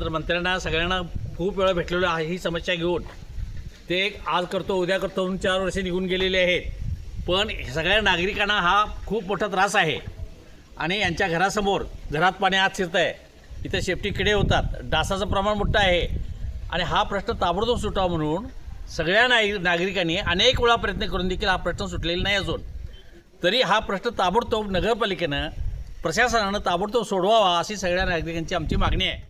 तर मंत्र्यांना सगळ्यांना खूप वेळा भेटलेलो आहे ही समस्या घेऊन. ते एक आज करतो उद्या करतो म्हणून चार वर्षे निघून गेलेले आहेत. पण सगळ्या नागरिकांना हा खूप मोठा त्रास आहे. आणि यांच्या घरासमोर घरात पाणी आत शिरत आहे इथं शेपटी किडे होतात. डासाचं प्रमाण मोठं आहे. आणि हा प्रश्न ताबडतोब सुटावा म्हणून सगळ्या नाग नागरिकांनी अनेक वेळा प्रयत्न करून देखील हा प्रश्न सुटलेला नाही अजून. तरी हा प्रश्न ताबडतोब नगरपालिकेनं प्रशासनानं ताबडतोब सोडवावा अशी सगळ्या नागरिकांची आमची मागणी आहे.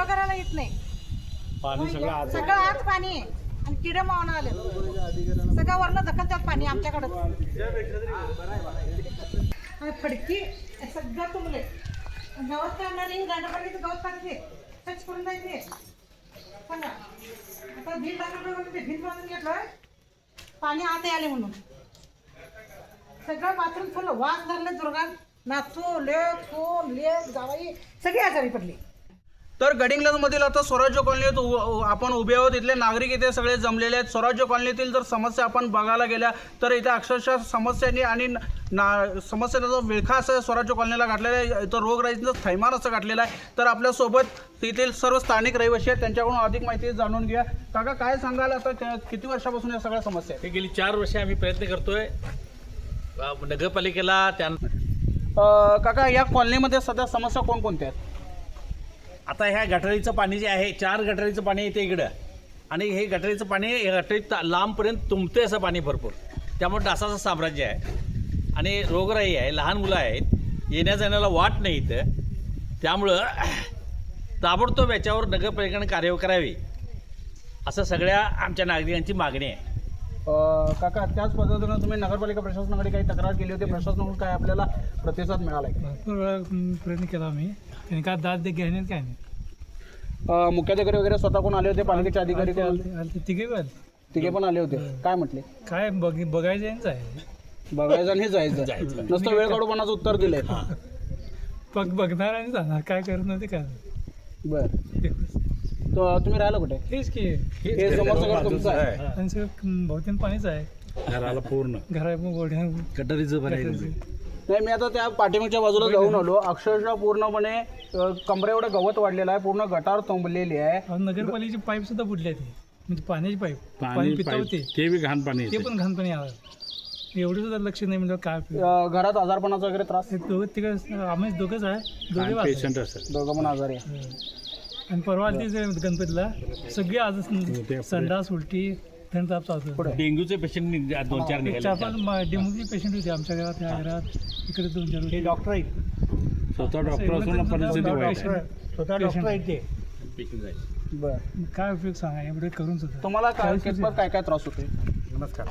आंघोळ करायला येत नाही. पाणी सगळं सगळं आत पाणी आहे. आणि किडे मावणं आले. सगळं वरनं धकलतात पाणी आमच्याकडं. फडकी सगळं तुमले गवत काढणारी गांडपाडीचं गवत काढते. टच करून जायचे. सांगा. आता भिंत ते भिंत बांधून घेतलं पाणी आत आले म्हणून. सगळं बाथरूम फुल. वास धरले दुर्गा नाचू लेक कोण लेक जावाई. सगळी आजारी पडली. तर गडिंग्लजमधील आता स्वराज्य कॉलनीत आपण उभे आहोत. इथले नागरिक इथे सगळे जमलेले आहेत. स्वराज्य कॉलनीतील जर समस्या आपण बघायला गेल्या तर इथे अक्षरशः समस्यांनी आणि न- समस्येचा जो विळखा असं स्वराज्य कॉलनीला घातलेला आहे. इथं रोगराईचं थैमान असं घातलेलं आहे. तर आपल्यासोबत तेथील सर्व स्थानिक रहिवासी आहेत. त्यांच्याकडून अधिक माहिती जाणून घ्या काका काय सांगाल आता? किती वर्षापासून या सगळ्या समस्या हे गेली चार वर्षे आम्ही प्रयत्न करतोय. नगरपालिकेला त्या आहेत काका या कॉलनीमध्ये सध्या समस्या कोणकोणत्या आहेत? आता ह्या गटारीचं पाणी जे आहे चार गटारीचं पाणी येते इकडं. आणि हे गटारीचं पाणी गटारी गटारीत लांबपर्यंत तुंबते असं पाणी भरपूर. त्यामुळे डासाचं साम्राज्य आहे. आणि रोगराई आहे लहान मुलं आहेत. येण्या जाण्याला वाट नाही इथं. त्यामुळं ताबडतोब याच्यावर नगरपालिकेनं कार्य करावी. असं सगळ्या आमच्या नागरिकांची मागणी आहे. काका त्याच पद्धतीनं तुम्ही नगरपालिका प्रशासनाकडे काही तक्रार केली होती. प्रशासनाकडून काय आपल्याला प्रतिसाद मिळाला आहे का? भरपूर वेळा म, प्रयत्न केला आम्ही. त्यांनी काय दाद दे घेणे काय नाही. अं, मुख्याधिकारी वगैरे स्वतः कोण आले होते पालिकेचे अधिकारी कोण तिघे पण तिघे पण आले होते. काय म्हटले? काय बघ बघायचं यांचं आहे बघायचं आणि जायचं. जायचं. नुसतं वेळ काढूपणाचं उत्तर दिलंय. बघ बघणार आणि जाणार. काय करत नव्हते काय बर. तुम्ही राहिला कुठे? हेच की. हे समोरचं घर तुमचं आहे. आणि सगळं बहुतेक पाणीच आहे. घराला पूर्ण. घरा गटारीचं नाही मी आता त्या पाठीमागच्या बाजूला जाऊन आलो. अक्षरशः पूर्णपणे अं, कमरे एवढं गवत वाढलेलं आहे. पूर्ण गटार तुंबलेली आहे. नगरपालिकेची पाईप सुद्धा फुटली ती. म्हणजे पाण्याची पाईप. पाणी पितावते ते बी घाण पाणी ते पण घाण पाणी आलं. एवढं सुद्धा लक्ष नाही म्हणजे काय? अं, घरात आजारपणाचा वगैरे त्रास? हे दोघं तिकडे आम्ही दोघंच आहे. दोघे वाचले. पेशंट असतात दोघं पण आजारी आहे. आणि परवा आली ते गणपतीला. सगळे आज संडास उलटी थंड ताप चालतो डेंग्यूचे पेशंट दोन चार चार पाच डेंग्यूचे पेशंट होते आमच्या घरात या घरात. इकडे दोन चार होते. डॉक्टर आहेत. स्वतः डॉक्टर असून परिस्थिती स्वतः डॉक्टर आहेत ते बर. काय उपयोग सांगा एवढे करून सुद्धा तुम्हाला काय काय काय त्रास होते नमस्कार.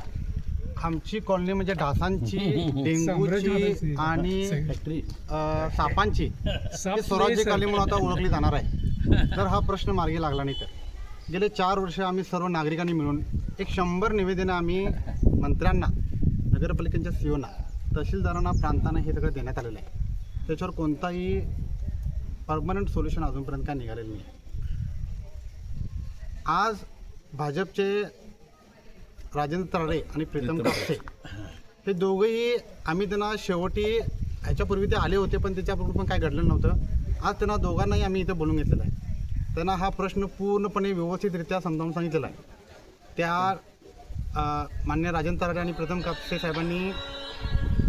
आमची कॉलनी म्हणजे डासांची साम्राज्य डेंग्यूची. आणि सापांची. साप ही स्वराज्य कॉलनी म्हणून आता ओळखली जाणार आहे. तर हा प्रश्न मार्गी लागला नाही तर. गेले चार वर्ष आम्ही सर्व नागरिकांनी मिळून एक शंभर निवेदनं आम्ही मंत्र्यांना नगरपालिकेच्या सीओना तहसीलदारांना प्रांतांना हे सगळं देण्यात आलेलं आहे. त्याच्यावर कोणताही परमनंट सोल्युशन अजूनपर्यंत काय निघालेलं नाही. आज भाजपचे राजेंद्र तराडे आणि प्रीतम कापसे हे दोघंही आम्ही त्यांना शेवटी ह्याच्यापूर्वी ते आले होते पण त्याच्यापूर्वी पण काय घडलं नव्हतं. आज त्यांना दोघांनाही आम्ही इथं बोलून घेतलेला आहे. त्यांना हा प्रश्न पूर्णपणे व्यवस्थितरित्या समजावून सांगितलेला आहे. त्या मान्य राजेंद्र तराडे आणि प्रीतम कापसे साहेबांनी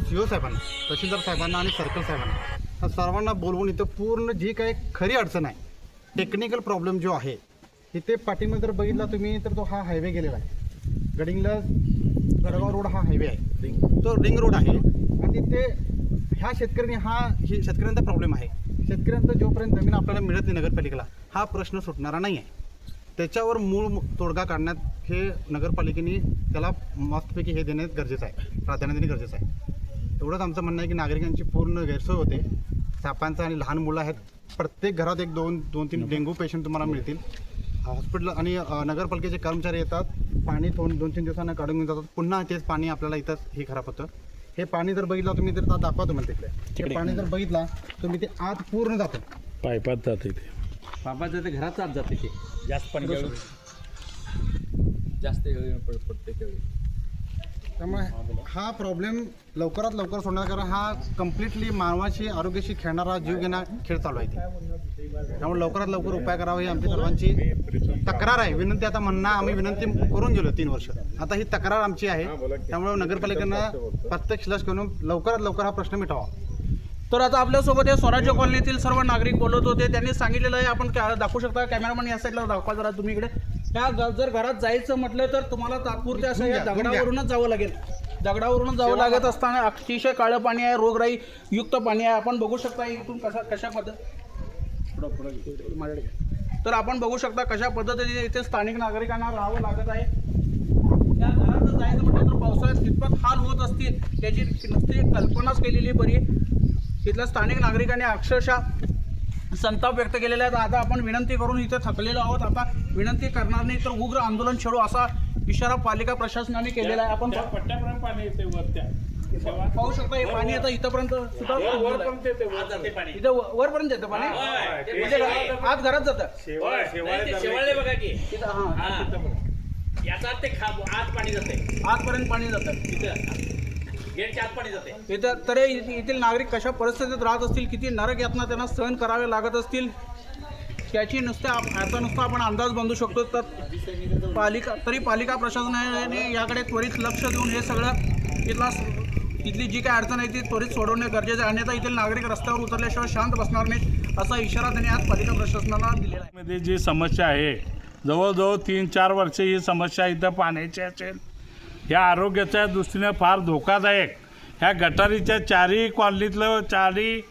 सी ओ साहेबांना तहसीलदार साहेबांना आणि सर्कल साहेबांना सर्वांना बोलवून इथं पूर्ण जी काही खरी अडचण आहे टेक्निकल प्रॉब्लेम जो आहे इथे पाठीमध्ये जर बघितला तुम्ही तर तो हा हायवे गेलेला आहे. गडिंगला गडगाव रोड हा हायवे आहे. तो रिंग रोड आहे. आणि तिथे ह्या शेतकऱ्यांनी हा हे शेतकऱ्यांचा प्रॉब्लेम आहे. शेतकऱ्यांचा जोपर्यंत जमीन आपल्याला मिळत नाही नगरपालिकेला हा प्रश्न सुटणारा नाही आहे त्याच्यावर मूळ तोडगा काढण्यात हे नगरपालिकेने त्याला मस्तपैकी हे देणे गरजेचं आहे प्राधान्य देणे गरजेचं आहे. एवढंच आमचं म्हणणं आहे की नागरिकांची पूर्ण गैरसोय होते. सापांचं आणि लहान मुलं आहेत. प्रत्येक घरात एक दोन दोन तीन डेंग्यू पेशंट तुम्हाला मिळतील. हॉस्पिटल आणि नगरपालिकेचे कर्मचारी येतात. पाणी दोन दोन तीन दिवसांना काढून घेऊन जातात. पुन्हा तेच पाणी आपल्याला इथंच हे खराब होतं. हे पाणी जर बघितलं तुम्ही तर दाखवा तुम्हाला तिकडे. हे पाणी जर बघितला तुम्ही ते आत पूर्ण जातं. पायपात जाते ते. बाबाचं ते घरात आत जाते ते. जास्त पाणी जास्त पडते त्यावेळी. त्यामुळे हा प्रॉब्लेम लवकरात लवकर सोडणार कारण हा कम्प्लिटली मानवाशी आरोग्याशी खेळणारा जीव घेणा खेळ चालू आहे ते. त्यामुळे लवकरात लवकर उपाय करावा ही आमची सर्वांची तक्रार आहे. विनंती आता म्हणणं आम्ही विनंती करून गेलो तीन वर्ष. आता ही तक्रार आमची आहे. त्यामुळे नगरपालिकेनं प्रत्यक्ष लस करून लवकरात लवकर हा प्रश्न मिटावा. तर आता आपल्यासोबत हे स्वराज्य कॉलनीतील सर्व नागरिक बोलत होते. त्यांनी सांगितलेलं आहे आपण दाखवू शकता. कॅमेरामन या साईडला दाखवा जरा तुम्ही इकडे. त्या जर घरात जायचं म्हटलं तर तुम्हाला तात्पुरते असं या दगडावरूनच जावं लागेल. दगडावरूनच जावं लागत असताना अतिशय काळं पाणी आहे रोगराई युक्त पाणी आहे. आपण बघू शकता इथून कशा कशा पद्धत. तर आपण बघू शकता कशा पद्धतीने इथे स्थानिक नागरिकांना राहावं लागत आहे. त्या घरात जर जायचं म्हटलं तर पावसाळ्यात कितपत हाल होत असतील याची नुसती कल्पनाच केलेली बरी इथल्या स्थानिक नागरिकांनी अक्षरशः संताप व्यक्त केलेला आहे. तर आता आपण विनंती करून इथे थकलेलो आहोत. आता विनंती करणार नाही तर उग्र आंदोलन छेडू असा इशारा पालिका प्रशासनाने केलेला आहे. आपण पट्ट्यापर्यंत पाणी येते वरत्या पाहू शकता हे पाणी आता इथंपर्यंत सुद्धा इथं वरपर्यंत येतं पाणी? म्हणजे आत घरात जातं. बघा की. इथं हां. याचा आत ते खा आत पाणी जाते. आतपर्यंत पाणी जातं. तिथं गेटच्या आत पाणी जाते. इथं तरी येथील नागरिक कशा परिस्थितीत राहत असतील किती नरक यातना त्यांना सहन करावे लागत असतील त्याची नुसत्या आप- याचा नुसता आपण अंदाज बांधू शकतो. तर पालिका तरी पालिका प्रशासनाने याकडे त्वरित लक्ष देऊन हे सगळं इथला इथली जी काय अडचण आहे ती त्वरित सोडवणे गरजेचं आहे. अन्यथा येथील नागरिक रस्त्यावर उतरल्याशिवाय शांत बसणार नाहीत असा इशारा त्यांनी आज पालिका प्रशासनाला दिलेला आहे. मध्ये जी समस्या आहे जवळजवळ तीन चार वर्ष ही समस्या इथं पाण्याची असेल ह्या आरोग्याच्या दृष्टीने फार धोकादायक. ह्या गटारीच्या चारही कॉलनीतलं चारही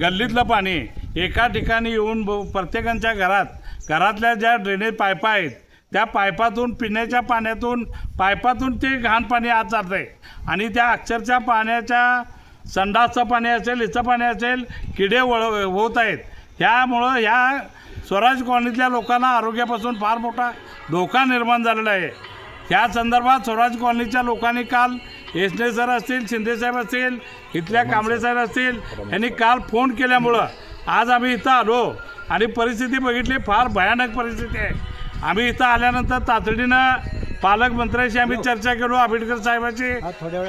गल्लीतलं पाणी एका ठिकाणी येऊन ब घरात घरातल्या ज्या ड्रेनेज पायपा आहेत त्या पायपातून पिण्याच्या पाण्यातून पायपातून ते घाण पाणी आत जात आहे आणि त्या अक्षरशः पाण्याच्या संडासचं पाणी असेल हिचं पाणी असेल किडे वळ होत आहेत. ह्यामुळं ह्या स्वराज कॉलनीतल्या लोकांना आरोग्यापासून फार मोठा धोका निर्माण झालेला आहे. ह्या संदर्भात स्वराज कॉलनीच्या लोकांनी काल एसने सर असतील शिंदेसाहेब असतील इथल्या कांबळे साहेब. असतील यांनी काल फोन केल्यामुळं आज आम्ही इथं आलो आणि परिस्थिती बघितली फार भयानक परिस्थिती आहे. आम्ही इथं आल्यानंतर तातडीनं पालकमंत्र्यांशी आम्ही चर्चा केलो आंबेडकर साहेबांची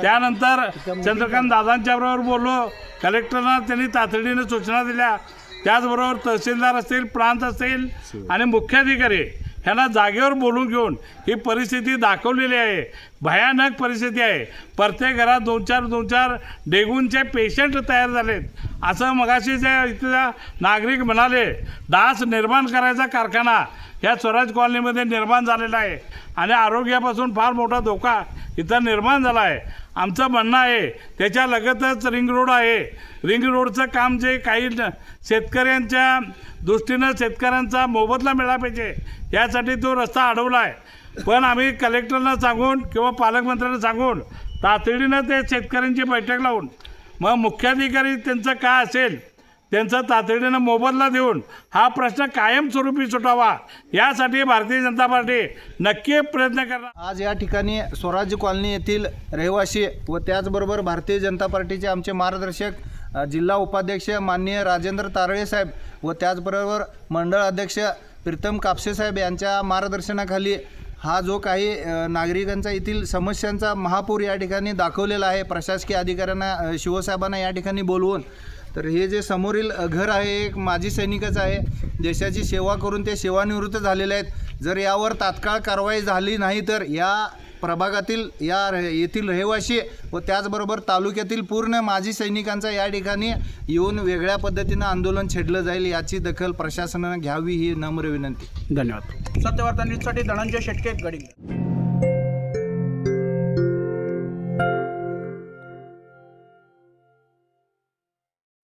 त्यानंतर चंद्रकांत दादांच्याबरोबर बोललो कलेक्टरना त्यांनी तातडीनं सूचना दिल्या. त्याचबरोबर तहसीलदार असतील प्रांत असतील आणि मुख्याधिकारी. ह्यांना जागेवर बोलून घेऊन ही परिस्थिती दाखवलेली आहे. भयानक परिस्थिती आहे. प्रत्येक घरात दोन चार दोन चार डेगूनचे पेशंट तयार झालेत. असं मगाशी जे इथल्या नागरिक म्हणाले डास निर्माण करायचा कारखाना ह्या स्वराज कॉलनीमध्ये निर्माण झालेला आहे आणि आरोग्यापासून फार मोठा धोका इथं निर्माण झाला आहे आमचं म्हणणं आहे त्याच्या लगतच रिंग रोड आहे. रिंग रोडचं काम जे काही न- शेतकऱ्यांच्या दृष्टीनं शेतकऱ्यांचा मोबदला मिळाला पाहिजे यासाठी तो रस्ता अडवला आहे पण आम्ही कलेक्टरना सांगून किंवा पालकमंत्र्यांना सांगून तातडीनं ते शेतकऱ्यांची बैठक लावून मग मुख्याधिकारी त्यांचं काय असेल त्यांचा तातडीनं मोबदला देऊन हा प्रश्न कायमस्वरूपी सुटावा यासाठी भारतीय जनता पार्टी नक्की प्रयत्न करणार. आज या ठिकाणी स्वराज्य कॉलनी येथील रहिवासी व त्याचबरोबर भारतीय जनता पार्टीचे आमचे मार्गदर्शक जिल्हा उपाध्यक्ष माननीय राजेंद्र तारळे साहेब व त्याचबरोबर मंडळ अध्यक्ष प्रीतम कापसे साहेब यांच्या मार्गदर्शनाखाली हा जो काही नागरिकांचा येथील समस्यांचा महापूर या ठिकाणी दाखवलेला आहे. प्रशासकीय अधिकाऱ्यांना शिवसाहेबांना या ठिकाणी बोलवून तर हे जे समोरील घर आहे एक माजी सैनिकच आहे. देशाची सेवा करून ते सेवानिवृत्त झालेले आहेत. जर यावर तात्काळ कारवाई झाली नाही तर या प्रभागातील या येथील रहिवासी व त्याचबरोबर तालुक्यातील पूर्ण माजी सैनिकांचा या ठिकाणी येऊन वेगळ्या पद्धतीनं आंदोलन छेडलं जाईल याची दखल प्रशासनानं घ्यावी ही नम्र विनंती. धन्यवाद. सत्यवार्ता न्यूजसाठी धनंजय शेटके गडिंग.